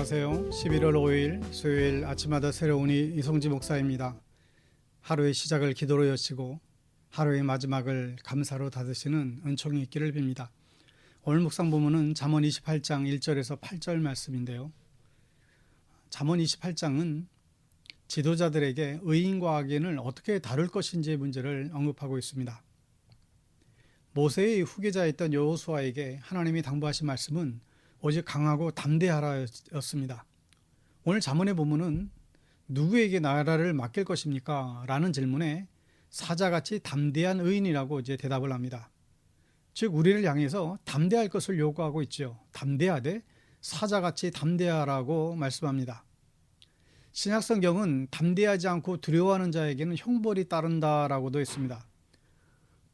안녕하세요. 11월 5일 수요일 아침마다 새로우니 이성지 목사입니다. 하루의 시작을 기도로 여시고 하루의 마지막을 감사로 닫으시는 은총이 있기를 빕니다. 오늘 묵상 부문은 잠언 28장 1절에서 8절 말씀인데요. 잠언 28장은 지도자들에게 의인과 악인을 어떻게 다룰 것인지의 문제를 언급하고 있습니다. 모세의 후계자였던 여호수아에게 하나님이 당부하신 말씀은 오직 강하고 담대하라였습니다. 오늘 자문의 본문은 누구에게 나라를 맡길 것입니까? 라는 질문에 사자같이 담대한 의인이라고 이제 대답을 합니다. 즉 우리를 향해서 담대할 것을 요구하고 있죠. 담대하되 사자같이 담대하라고 말씀합니다. 신약 성경은 담대하지 않고 두려워하는 자에게는 형벌이 따른다라고도 했습니다.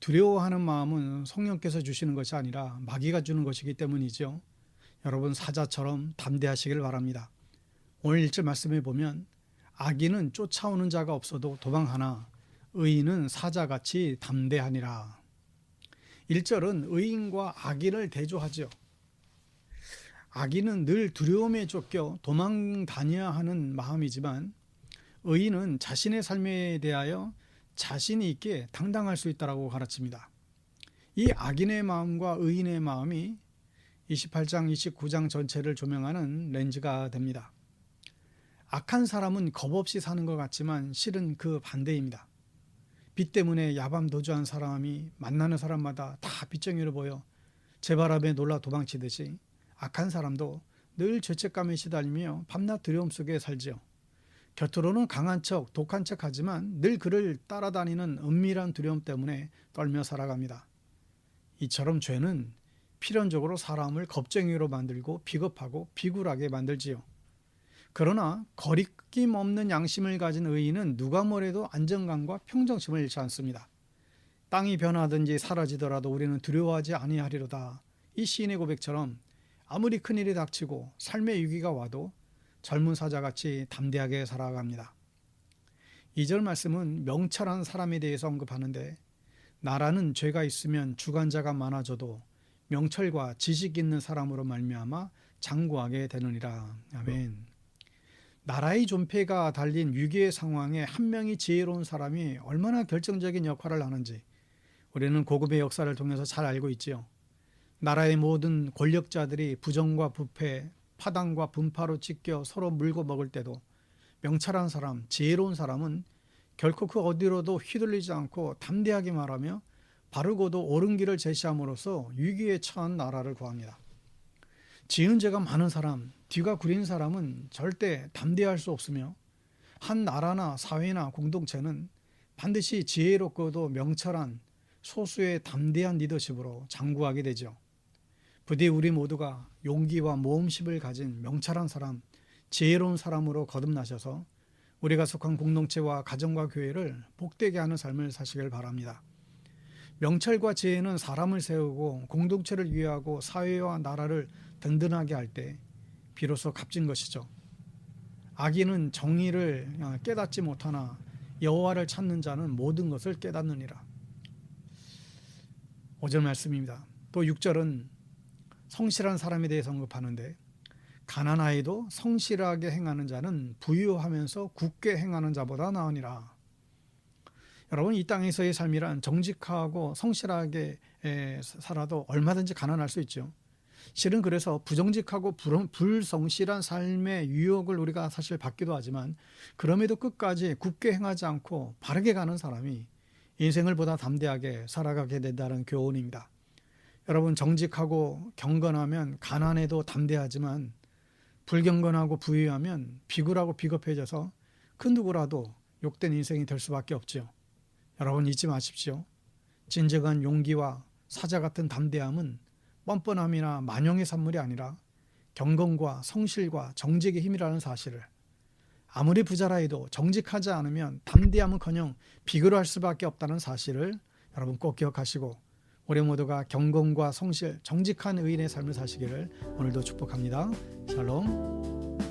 두려워하는 마음은 성령께서 주시는 것이 아니라 마귀가 주는 것이기 때문이죠. 여러분 사자처럼 담대하시길 바랍니다. 오늘 일절 말씀에 보면 악인은 쫓아오는 자가 없어도 도망하나 의인은 사자같이 담대하니라. 1절은 의인과 악인을 대조하죠. 악인은 늘 두려움에 쫓겨 도망 다녀야 하는 마음이지만 의인은 자신의 삶에 대하여 자신이 있게 당당할 수 있다라고 가르칩니다. 이 악인의 마음과 의인의 마음이 28장, 29장 전체를 조명하는 렌즈가 됩니다. 악한 사람은 겁 없이 사는 것 같지만 실은 그 반대입니다. 빚 때문에 야밤 도주한 사람이 만나는 사람마다 다 빚쟁이로 보여 재바람에 놀라 도망치듯이 악한 사람도 늘 죄책감에 시달리며 밤낮 두려움 속에 살지요. 곁으로는 강한 척, 독한 척 하지만 늘 그를 따라다니는 은밀한 두려움 때문에 떨며 살아갑니다. 이처럼 죄는 필연적으로 사람을 겁쟁이로 만들고 비겁하고 비굴하게 만들지요. 그러나 거리낌 없는 양심을 가진 의인은 누가 뭐래도 안정감과 평정심을 잃지 않습니다. 땅이 변하든지 사라지더라도 우리는 두려워하지 아니하리로다. 이 시인의 고백처럼 아무리 큰일이 닥치고 삶의 위기가 와도 젊은 사자같이 담대하게 살아갑니다. 2절 말씀은 명철한 사람에 대해서 언급하는데 나라는 죄가 있으면 주관자가 많아져도 명철과 지식 있는 사람으로 말미암아 장구하게 되느니라. 아멘. 나라의 존폐가 달린 위기의 상황에 한 명이 지혜로운 사람이 얼마나 결정적인 역할을 하는지 우리는 고급의 역사를 통해서 잘 알고 있지요. 나라의 모든 권력자들이 부정과 부패, 파당과 분파로 찢겨 서로 물고 먹을 때도 명철한 사람, 지혜로운 사람은 결코 그 어디로도 휘둘리지 않고 담대하게 말하며 바르고도 옳은 길을 제시함으로써 위기에 처한 나라를 구합니다. 지은 죄가 많은 사람, 뒤가 구린 사람은 절대 담대할 수 없으며 한 나라나 사회나 공동체는 반드시 지혜롭고도 명철한 소수의 담대한 리더십으로 장구하게 되죠. 부디 우리 모두가 용기와 모험심을 가진 명철한 사람, 지혜로운 사람으로 거듭나셔서 우리가 속한 공동체와 가정과 교회를 복되게 하는 삶을 사시길 바랍니다. 명철과 지혜는 사람을 세우고 공동체를 위하고 사회와 나라를 든든하게 할 때 비로소 값진 것이죠. 악인은 정의를 깨닫지 못하나 여호와를 찾는 자는 모든 것을 깨닫느니라. 5절 말씀입니다. 또 6절은 성실한 사람에 대해서 언급하는데 가난하여도 성실하게 행하는 자는 부유하면서 굳게 행하는 자보다 나으니라. 여러분 이 땅에서의 삶이란 정직하고 성실하게 살아도 얼마든지 가난할 수 있죠. 실은 그래서 부정직하고 불성실한 삶의 유혹을 우리가 사실 받기도 하지만 그럼에도 끝까지 굳게 행하지 않고 바르게 가는 사람이 인생을 보다 담대하게 살아가게 된다는 교훈입니다. 여러분 정직하고 경건하면 가난해도 담대하지만 불경건하고 부유하면 비굴하고 비겁해져서 큰 누구라도 욕된 인생이 될 수밖에 없죠. 여러분 잊지 마십시오. 진정한 용기와 사자 같은 담대함은 뻔뻔함이나 만용의 산물이 아니라 경건과 성실과 정직의 힘이라는 사실을 아무리 부자라 해도 정직하지 않으면 담대함은커녕 비굴할 수밖에 없다는 사실을 여러분 꼭 기억하시고 우리 모두가 경건과 성실, 정직한 의인의 삶을 사시기를 오늘도 축복합니다. 샬롬.